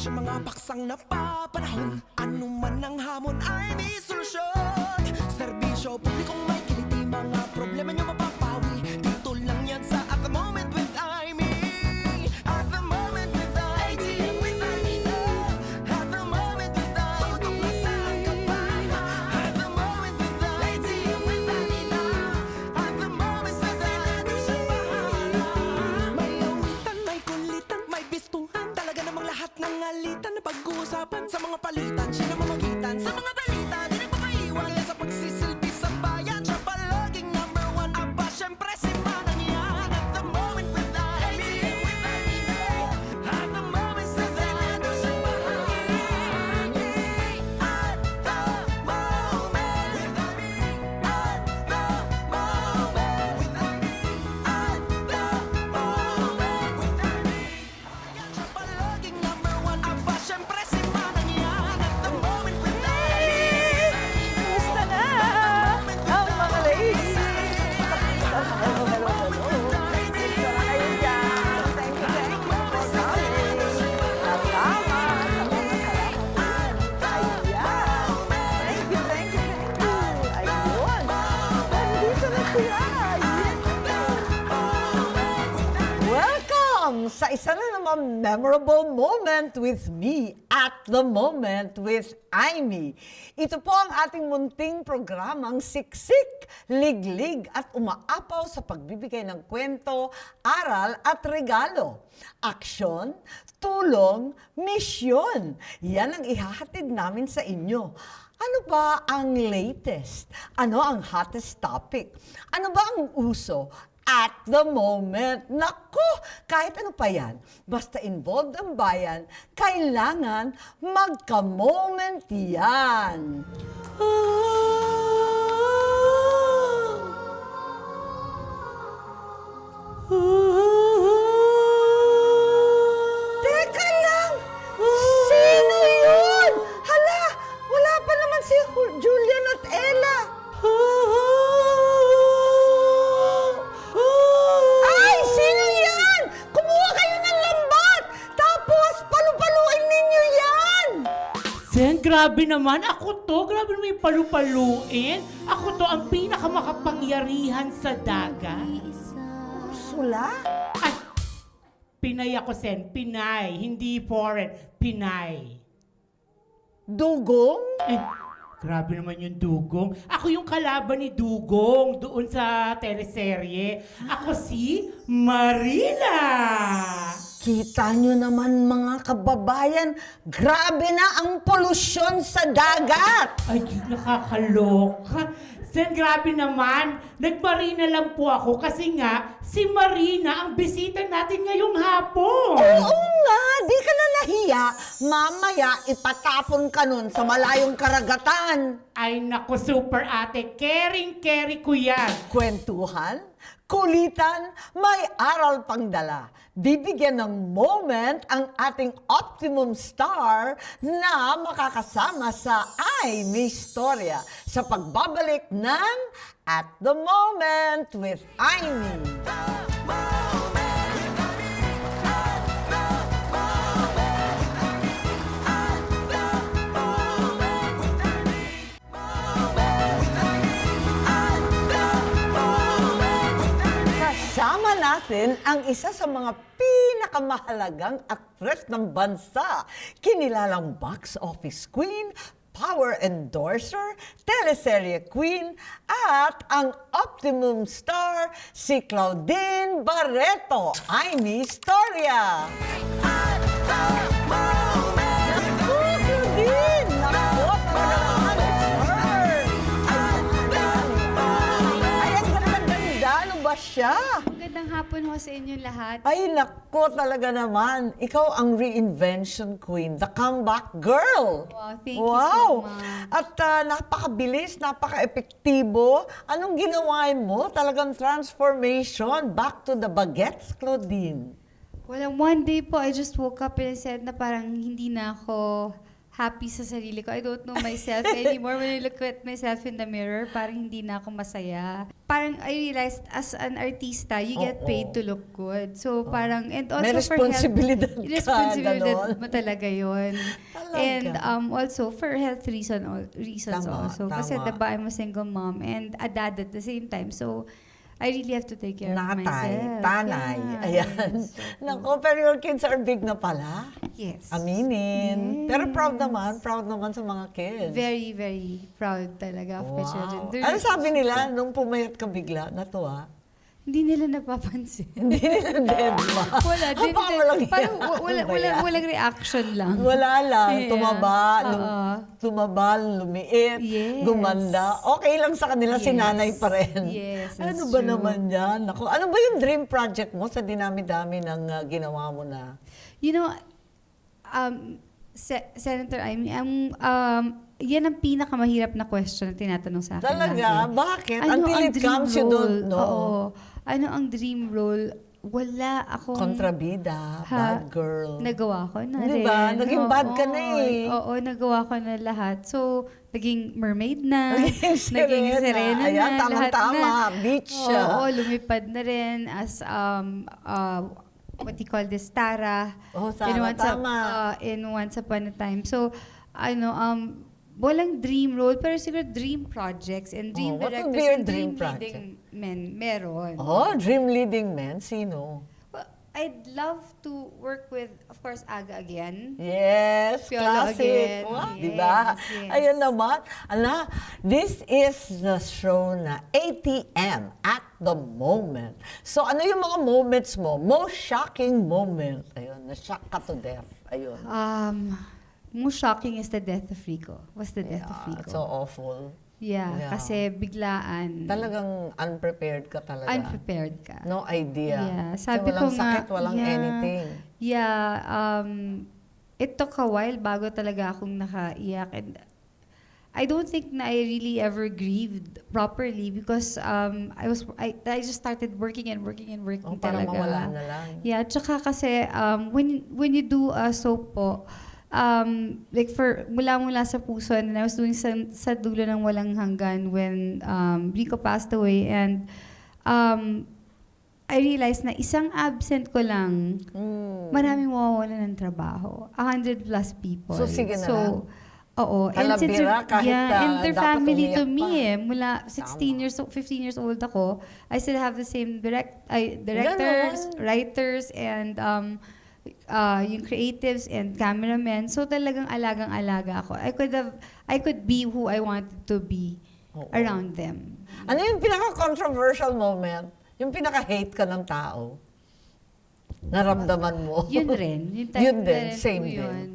Sa mga paksang napapanahon Ano man ang hamon ay may solusyon na pag-uusapan Sa mga palitan, siya na Sa mga naman memorable moment with me at the moment with Aimee. Ito po ang ating munting programang siksik, liglig at umaapaw sa pagbibigay ng kwento, aral at regalo. Aksyon, tulong, misyon. Yan ang ihahatid namin sa inyo. Ano ba ang latest? Ano ang hottest topic? Ano ba ang uso? At the moment, nako, kahit ano pa yan, basta involved ang bayan, kailangan magka-moment yan. Teka grabe naman. Ako to. Grabe naman yung palu-paluin. Ako to ang pinakamakapangyarihan sa dagat. Sula? Ay, Pinay ako, Sen. Pinay. Hindi foreign. Pinay. Dugong? Eh, grabe naman yung Dugong. Ako yung kalaban ni Dugong doon sa teleserye. Ako si Marina. Kita nyo naman mga kababayan, grabe na ang polusyon sa dagat! Ay, nakakaloka. Sen, grabe naman. Nagmarina lang po ako kasi nga, si Marina ang bisita natin ngayong hapon. Oo nga, di ka na nahiya. Mamaya ipatapon ka nun sa malayong karagatan. Ay, naku, super ate. Caring-carry ko yan. Kwentuhan, kulitan, may aral pang dala. Bibigyan ng moment ang ating optimum star na makakasama sa Ay May Storya sa pagbabalik ng At the Moment with Aimee. Natin ang isa sa mga pinakamahalagang aktres ng bansa. Kinilalang box office queen, power endorser, teleserye queen, at ang optimum star, si Claudine Barreto. Ay, Storia! Naku, ba siya? Magandang hapon ho sa inyong lahat. Ay, nako talaga naman. Ikaw ang reinvention queen, the comeback girl. Wow, thank you Wow. so much. At ah, napakabilis, napaka-epektibo. Anong ginawa mo? Talagang transformation. Back to the baguettes, Claudine. Well, one day po, I just woke up and I said na parang hindi na ako happy sa sarili ko. I don't know myself anymore. When I look at myself in the mirror, parang hindi na ako masaya. Parang I realized as an artista, you get Oo. paid to look good. So parang, and also May for health, responsibilidad ka, responsibilidad ganon. mo talaga yun. Talaga. And um, also for health reason, reasons Tama, also. Kasi tama. diba, I'm a single mom and a dad at the same time. So, I really have to take care of Nakatay, myself. tanay. Yeah. Ayan. Nako, pero your kids are big na pala. Yes. Aminin. Pero proud Yes. naman, proud naman sa mga kids. Very, very proud talaga of my children. Wow. They're Ano sabi nila nung pumayat ka bigla? Natuwa? Hindi nila napapansin. Hindi nila wala. Din, Baka walang parang wa- wala, Ano ba walang, yan? walang reaction lang. Wala lang. Yeah. Tumaba, lum- Oo. tumaba, lumiit, Yes. gumanda. Okay lang sa kanila, si Yes. nanay pa rin. Yes, that's Ano ba true. naman yan? Ako, ano ba yung dream project mo sa dinami-dami ng uh, ginawa mo na? You know, um, Se- Senator Amy, um, um, yan ang pinakamahirap na question na tinatanong sa akin. Talaga? lagi. Bakit? Ano Until ang it dream comes, you don't role? know. Oo. Ano ang dream role? Wala akong... Kontrabida, Ha? bad girl. Nagawa ko na Di rin. Naging bad ka na Oo, eh. Oo, nagawa ko na lahat. So, naging mermaid na. Naging sirena. sirena Ayan, na. lahat tamang-tama. na. Beach. Oo, lumipad na rin as, um, uh, what do you call this, Tara. Oh, in tama, once, tama. uh, in Once Upon a Time. So, ano, um, walang dream role, pero siguro dream projects and dream Oh, directors and dream dream, leading men. Meron. Oh, dream leading men? Sino? Well, I'd love to work with, of course, Aga again. Yes, Piolo classic. again. Wow, Yes, di ba? yes. Ayan naman. Ala, this is the show na ATM, at the moment. So, ano yung mga moments mo? Most shocking moment. Ayun, na-shock ka to death. Ayun. Um, most shocking is the death of Rico. Was the death of Rico. it's so awful. yeah, Yeah. kasi biglaan. Talagang unprepared ka talaga. unprepared ka. No idea. Yeah, sabi walang ko nga, sakit, walang yeah. anything. Yeah, um, it took a while bago talaga akong nakaiyak. And I don't think na I really ever grieved properly because um, I was I, I just started working and working and working Oh, parang talaga. mawala na lang. Yeah, tsaka kasi um, when when you do a soap po, um, like for mula-mula sa puso and I was doing sa, sa dulo ng walang hanggan when um, Rico passed away and um, I realized na isang absent ko lang, Mm. maraming mawawala ng trabaho. A hundred plus people. So, sige na so, lang. Oo. Halabira, kahit yeah, na and their family to me pa. eh. Mula 16 years, o- 15 years old ako, I still have the same direct, ay, directors, Ganon. writers, and um, uh, yung creatives and cameramen. So talagang alagang-alaga ako. I could have, I could be who I wanted to be Oo. around them. Ano yung pinaka-controversial moment? Yung pinaka-hate ka ng tao? Naramdaman mo? Yun rin. Yung time Yun na din, rin same po din. yun,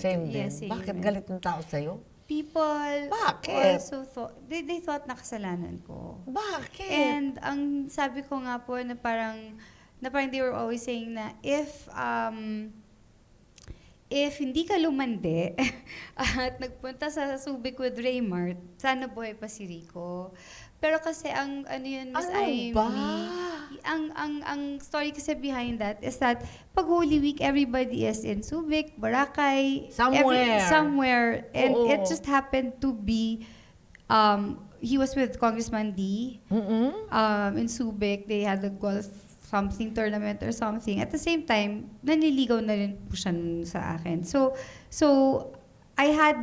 Same din. yes, same Bakit din. galit ng tao sa'yo? People Bakit? also thought, they, they thought na kasalanan ko. Bakit? And ang sabi ko nga po na parang, na parang they were always saying na if, um, if hindi ka lumande at nagpunta sa Subic with Raymart, sana buhay pa si Rico. Pero kasi ang ano yun, Miss Ano Amy, ba? ang, ang, ang story kasi behind that is that pag Holy Week, everybody is in Subic, Boracay, Somewhere. somewhere. And Oo. it just happened to be, um, he was with Congressman D Mm-mm. um, in Subic. They had a golf something tournament or something. At the same time, naniligaw na rin po siya sa akin. So, so I had,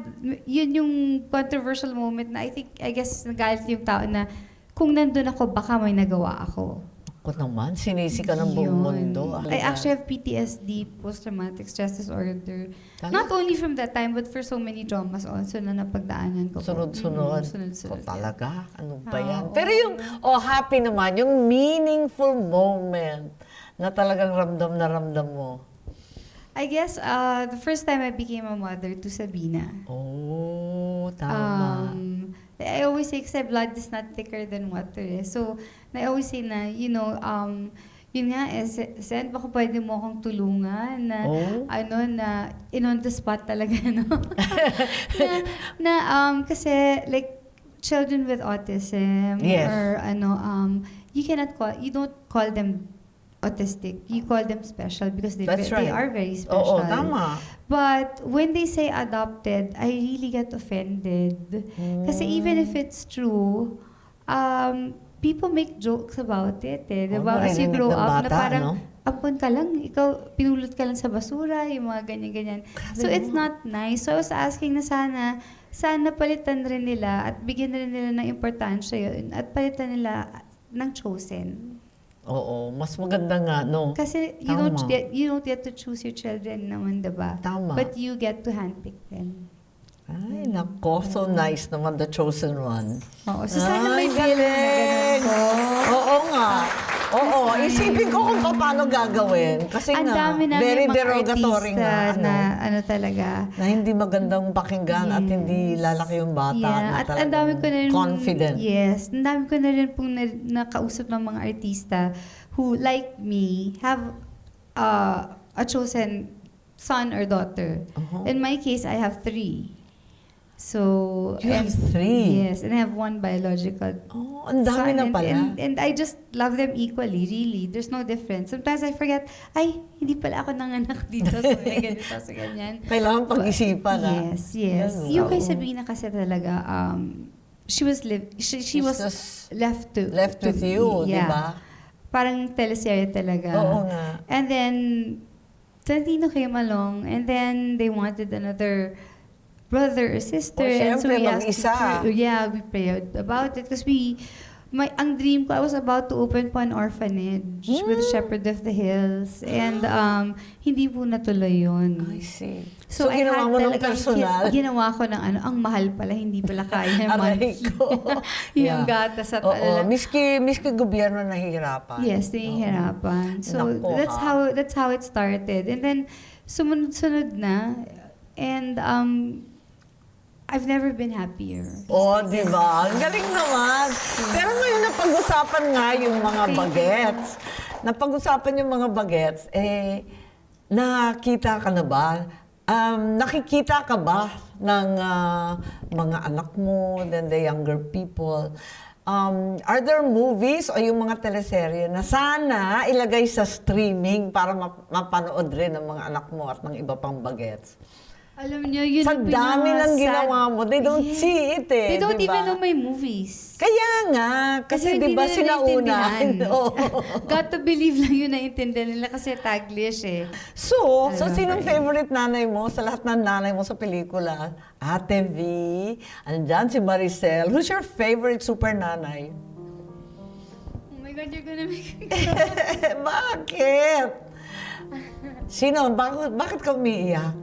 yun yung controversial moment na I think, I guess, nagalit yung tao na kung nandun ako, baka may nagawa ako. Ako naman, sinisi ka ng buong mundo. I actually have PTSD, post-traumatic stress disorder. Talaga? Not only from that time, but for so many dramas also na napagdaanan ko. Sunod-sunod. Mm, sunod-sunod. O talaga? Ano ba yan? Pero yung, oh happy naman, yung meaningful moment na talagang ramdam na ramdam mo. I guess uh, the first time I became a mother to Sabina. Oh, tama. Um, I always say, kasi blood is not thicker than water. Eh. So, I always say na, you know, um, yun nga, eh, Se- Sen, baka pwede mo akong tulungan na, Oh? ano, na, in on the spot talaga, no? na, na, um, kasi, like, children with autism, Yes. or, ano, um, you cannot call, you don't call them autistic, you call them special because they, That's they right. are very special. Oo, tama. But when they say adopted, I really get offended. Kasi even if it's true, um, people make jokes about it eh. Oh, Diba? As you grow up, na bata, parang, no? ka lang, ikaw, pinulot ka lang sa basura, yung mga ganyan-ganyan. So it's not nice. So I was asking na sana, sana palitan rin nila at bigyan rin nila ng importansya yun at palitan nila ng chosen. Oo, mas maganda nga, no? Kasi you don't Tama. get you don't get to choose your children naman, 'di ba? Tama. But you get to handpick them. Ay, nako, so nice naman, the chosen one. Oo, so sana Ay, may galing! ganun. Oo nga. Oo, isipin ko kung paano gagawin. Kasi Ang nga, dami namin very mga derogatory artista nga. Ano, na ano talaga. na hindi magandang pakinggan at hindi lalaki yung bata yeah, na at ang dami ko na rin confident. Yes, ang dami ko na rin pong na, nakausap ng mga artista who like me have uh, a chosen son or daughter. Uh-huh. In my case, I have three. So You have three? Yes, and I have one biological Oh, ang dami son. na And- pala. And, and I just love them equally, really. There's no difference. Sometimes I forget, ay, hindi pala ako nanganak dito. So, may ganito, so ganyan. Kailangan pag-isipan, ah. Yes, yes. Ganun. Yung kay Oo. Sabrina kasi talaga, um, she was live, she, she was just left to left to with you, di yeah. ba? Parang teleserye talaga. Oo nga. And then, Santino came along, and then they wanted another brother or sister. Oh, and so we asked mag-isa. pray- yeah, we prayed about it. Because we, my, ang dream ko, I was about to open po an orphanage with Hmm. Shepherd of the Hills. And um, hindi po natuloy yun. I see. So, So, I ginawa had mo ng personal? kids- Ginawa ko ng ano, ang mahal pala, hindi pala kaya Aray monthly. ko. yung Yeah. gatas at Oo, alala. miski, miski gobyerno nahihirapan. Yes, nahihirapan. So Nako, that's ha. how that's how it started. And then sumunod-sunod na and um I've never been happier. Oh, di ba? Ang galing naman. Pero ngayon napag-usapan nga yung mga Thank bagets. Napag-usapan yung mga bagets, eh, nakita ka na ba? Um, nakikita ka ba ng ah, mga anak mo, then the younger people? Um, are there movies o yung mga teleserye na sana ilagay sa streaming para map- mapanood rin ng mga anak mo at ng iba pang bagets? Alam niyo, yun Sa ang dami ng pinaka-sad. ginawa mo, they don't Yes. see it eh. They don't di ba? even know my movies. Kaya nga, kasi, hindi di ba nila sinauna? naintindihan. Oo. Got to believe lang yun naintindihan nila kasi taglish eh. So, so sinong favorite nanay mo sa lahat ng nanay mo sa pelikula? Ate V, andyan si Maricel. Who's your favorite super nanay? Oh my God, you're gonna make me bakit? Sino? Bakit, bakit ka umiiyak?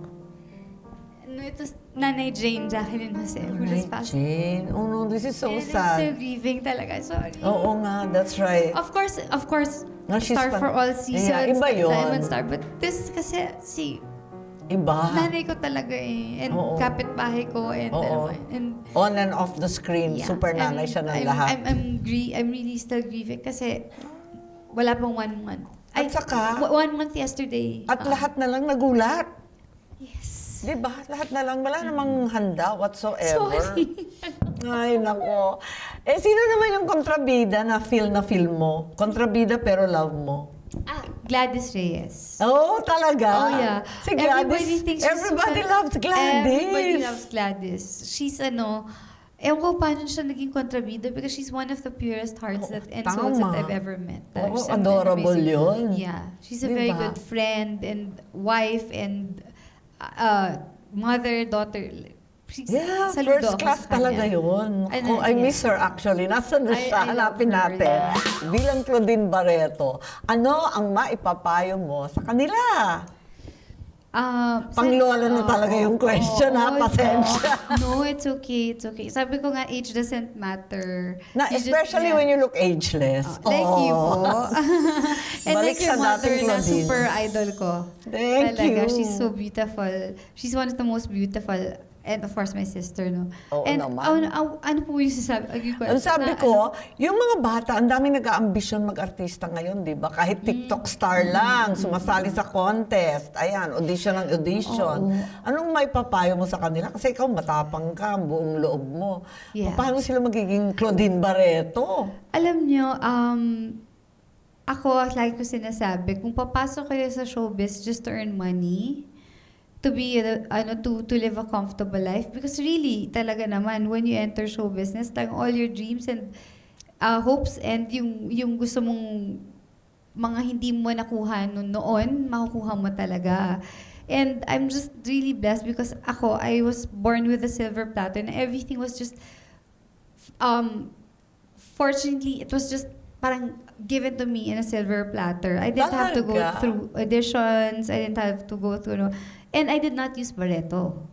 No, it was Nanay Jane, Jacqueline Jose, who just passed Jane, oh no, this is so And still sad. grieving talaga, sorry. Oo nga, that's right. Of course, of course, No, she's Star fun. for All Seasons, Yeah, iba yun. Diamond Star. But this kasi, si Iba. nanay ko talaga eh. And Oo. kapitbahay ko. And, Oo. ano, and On and off the screen, yeah. super nanay I'm- siya ng I'm, lahat. I'm, I'm, grie- I'm really still grieving kasi wala pang one month. At saka- w- one month yesterday. At Ah, lahat na lang nagulat. Yes. Di ba? Lahat na lang. Wala namang handa whatsoever. Sorry. Ay, nako. Eh, sino naman yung kontrabida na feel na feel mo? Kontrabida pero love mo? ah, Gladys Reyes. Oh, talaga? Oh, yeah. Si Gladys. Everybody thinks she's everybody super- loves Gladys. Everybody loves Gladys. She's ano, ewan ko paano siya naging kontrabida because she's one of the purest hearts that, and souls that tama. I've ever met. An adorable amazing- yun. Yeah. She's a Di very good friend and wife and uh, mother, daughter. Yeah, saludo first ako class sa talaga kanya. yun. Ano, Ako, I yeah. miss her actually. Nasaan na I- siya? Love Hanapin her, natin. yeah. Bilang Claudine Barreto, ano ang maipapayo mo sa kanila? Ah, Panglola na oo, talaga yung question, ha? Pasensya. No, it's okay, it's okay. Sabi ko nga, age doesn't matter. Na, You just- especially when you look ageless. Oh, Thank you Oo. po. And Balik like your sa mother dating na Claudine. super idol ko. Thank Talaga, you. she's so beautiful. She's one of the most beautiful. And of course, my sister, no? Oo And naman. ano, ano, ano po yung sasabi? Ang question Ang sabi na, ko, yung mga bata, ang daming nag-aambisyon mag-artista ngayon, di ba? Kahit TikTok star lang, sumasali sa contest. Ayan, audition ng audition. Anong may papayo mo sa kanila? Kasi ikaw matapang ka, ang buong loob mo. Yeah. Paano sila magiging Claudine Barreto? Alam nyo, um, ako, lagi ko sinasabi, kung papasok kayo sa showbiz just to earn money, to be, uh, ano, to, to live a comfortable life. Because really, talaga naman, when you enter show business, talagang all your dreams and uh, hopes and yung, yung gusto mong mga hindi mo nakuha noon, noon makukuha mo talaga. And I'm just really blessed because ako, I was born with a silver platter and everything was just, um, fortunately, it was just parang given to me in a silver platter. I didn't have to go Talaga? through auditions. I didn't have to go through, no. And I did not use Barreto.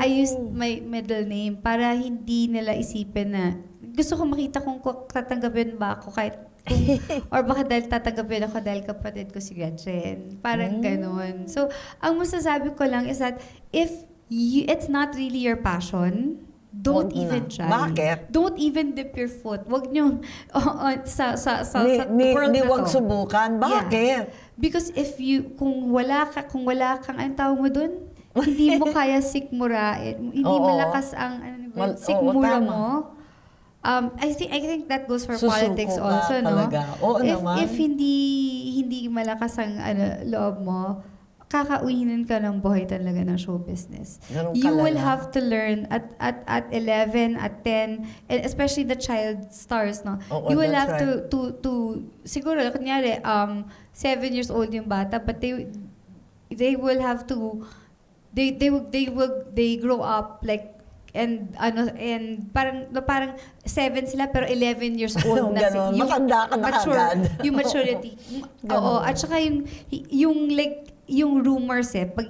I used my middle name para hindi nila isipin na gusto ko makita kung ku- tatanggapin ba ako kahit or baka dahil tatanggapin ako dahil kapatid ko si Gretchen. Parang ganon. So, ang masasabi ko lang is that if you, it's not really your passion, don't Wag na. even try. Bakit? Don't even dip your foot. Wag nyo sa, sa, sa, Ni, sa ni, world ni na wag to. subukan. Bakit? Because if you, kung wala ka, kung wala kang, anong tawag mo dun? hindi mo kaya sikmurain. Hindi Oo. malakas ang, ano ba, Mal- oo, sikmura tama. mo. Um, I think I think that goes for Susuko politics ka also, no? talaga. Oo if, naman. if hindi hindi malakas ang ano, loob mo, kakauhinin ka ng buhay talaga ng show business. Ganun You will kalala. have to learn at at at 11, at 10, and especially the child stars, no? Oo, you will have to to to siguro kunyari um 7 years old yung bata, but they they will have to they they will they will they grow up like and ano and parang parang 7 sila pero 11 years old na Ganon. si- Matanda ka na mature, agad. yung maturity. Oo, at saka yung yung like yung rumors eh pag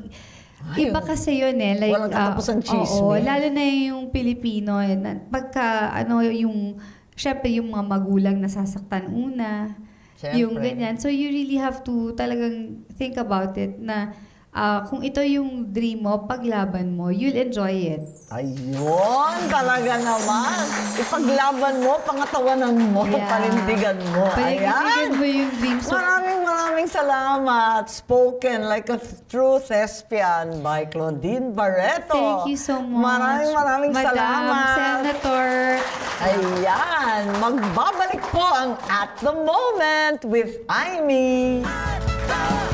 Ay, Iba kasi yun eh. Like, walang katapusang ah, chismis. Oo, lalo na yung Pilipino. eh, na- Pagka, ano, yung, syempre, yung mga magulang nasasaktan una. Yung Syempre. ganyan. So, you really have to talagang think about it na ah, kung ito yung dream mo, paglaban mo, you'll enjoy it. Ayun, talaga naman. Ipaglaban mo, pangatawanan mo, Yeah. panindigan mo. Panindigan Ayan. mo yung dreams mo. Maraming maraming salamat. Spoken like a true thespian by Claudine Barreto. Thank you so much. Maraming maraming Madam salamat. Senator. Ayan, magbabalik po ang At The Moment with Aimee. Ha!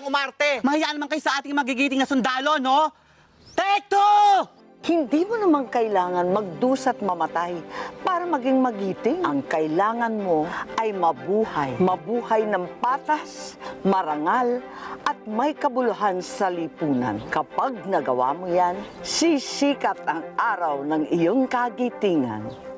Katoya-toyang umarte. Mahiya naman kayo sa ating magigiting na sundalo, no? Take two! Hindi mo naman kailangan magdusa't mamatay para maging magiting. Ang kailangan mo ay mabuhay. Mabuhay ng patas, marangal, at may kabuluhan sa lipunan. Kapag nagawa mo yan, sisikat ang araw ng iyong kagitingan.